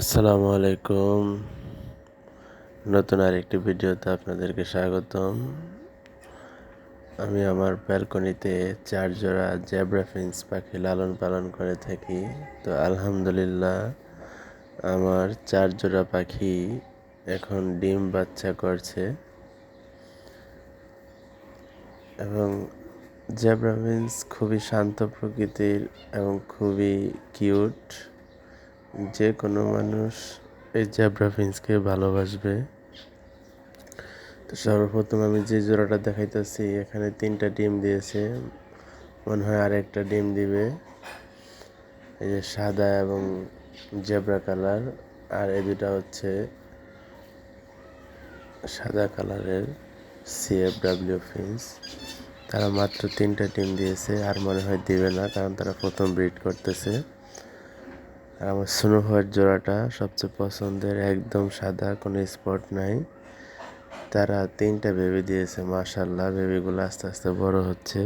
আসসালামু আলাইকুম। নতুন আরেকটি ভিডিওতে আপনাদেরকে স্বাগতম। আমি আমার ব্যালকনিতে চার জোড়া জেব্রা ফিন্স পাখি লালন পালন করে থাকি। তো আলহামদুলিল্লাহ, আমার চার জোড়া পাখি এখন ডিম বাচ্চা করছে। এবং জেব্রা ফিন্স খুবই শান্ত প্রকৃতির এবং খুবই কিউট। যে কোনো মানুষ এই জ্যাব্রা ফিন্সকে ভালোবাসবে। তো সর্বপ্রথম আমি যে জোড়াটা দেখাইতেছি, এখানে তিনটা ডিম দিয়েছে। মনে হয় আর একটা ডিম দিবে। এই যে সাদা এবং জেব্রা কালার, আর এই দুটা হচ্ছে সাদা কালারের সিএফ ডাব্লিউ ফিন্স তারা মাত্র তিনটা ডিম দিয়েছে, আর মনে হয় দিবে না, কারণ তারা প্রথম ব্রিড করতেছে। আমার স্নো হোয়াইট জোড়াটা সবচেয়ে পছন্দের, একদম সাদা, কোনো স্পট নাই। তারা তিনটা বেবি দিয়েছে মাশাল্লাহ বেবিগুলো আস্তে আস্তে বড় হচ্ছে।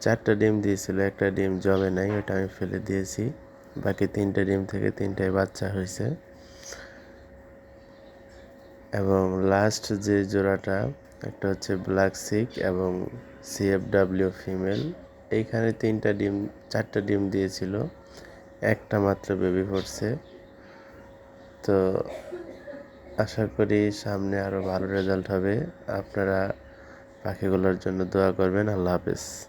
চারটা ডিম দিয়েছিল, একটা ডিম জমে নাই, ওটা আমি ফেলে দিয়েছি। বাকি তিনটা ডিম থেকে তিনটায় বাচ্চা হয়েছে। এবং লাস্ট যে জোড়াটা, একটা হচ্ছে ব্ল্যাক সিক এবং সিএফডাব্লিউ ফিমেল এইখানে তিনটা ডিম, চারটা ডিম দিয়েছিল। একটা মাত্র বেবি পড়ছে। তো আশা করি সামনে আরও ভালো রেজাল্ট হবে। আপনারা পাখিগুলোর জন্য দোয়া করবেন। আল্লাহ হাফেজ।